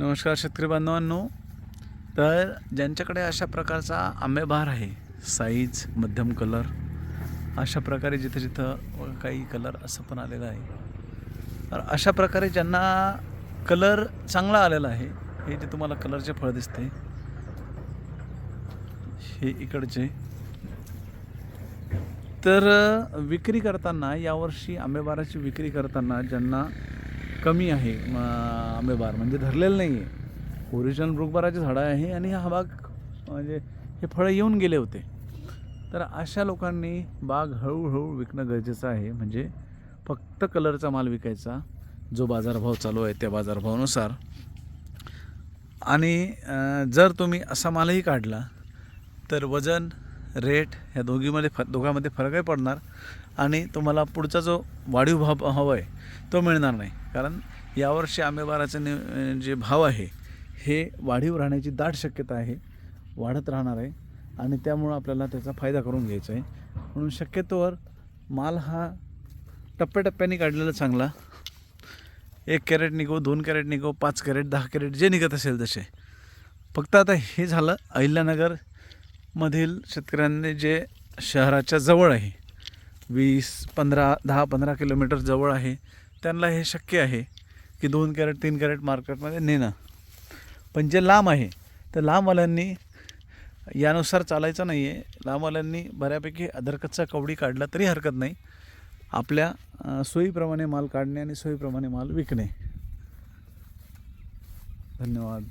नमस्कार शेतकरी बांधवांनो. तर ज्यांच्याकडे अशा प्रकारचा आंबेभार आहे साईज मध्यम कलर अशा प्रकारे जिथं जिथं काही कलर असं पण आलेलं आहे. तर अशा प्रकारे ज्यांना कलर चांगला आलेला आहे हे जे तुम्हाला कलरचे फळ दिसते हे इकडचे. तर विक्री करताना यावर्षी आंबेबाराची विक्री करताना ज्यांना कमी आहे आंबेबार. म्हणजे धरलेलं नाही आहे ओरिजिनल मृगबाराची झाडं आहे आणि हा बाग म्हणजे हे फळं येऊन गेले होते. तर अशा लोकांनी बाग हळूहळू विकणं गरजेचं आहे. म्हणजे फक्त कलरचा माल विकायचा जो बाजारभाव चालू आहे त्या बाजारभावानुसार. आणि जर तुम्ही असा मालही काढला तर वजन रेट ह्या दोघीमध्ये फ दोघांमध्ये फरकही पडणार आणि तुम्हाला पुढचा जो वाढीव भाव हवा आहे तो मिळणार नाही. कारण यावर्षी आंबेबाराचे नि जे भाव आहे हे वाढीव राहण्याची दाट शक्यता आहे वाढत राहणार आहे आणि त्यामुळं आपल्याला त्याचा फायदा करून घ्यायचा आहे. म्हणून शक्यतोवर माल हा टप्प्याटप्प्याने काढलेला चांगला. एक कॅरेट निघो दोन कॅरेट निघो पाच कॅरेट दहा कॅरेट जे निघत असेल तसे. फक्त आता हे झालं अहिल्यानगर मधील शेतकऱ्यांनी जे शहराच्या जवळ आहे वीस पंधरा दहा पंधरा किलोमीटर जवळ आहे त्यांना हे शक्य आहे की दोन कॅरेट तीन कॅरेट मार्केटमध्ये नेणं. पण जे लांब आहे तर लांबवाल्यांनी यानुसार चालायचं नाही आहे लांबवाल्यांनी बऱ्यापैकी अदरकतचा कवडी काढला तरी हरकत नाही. आपल्या सोयीप्रमाणे माल काढणे आणि सोयीप्रमाणे माल विकणे. धन्यवाद.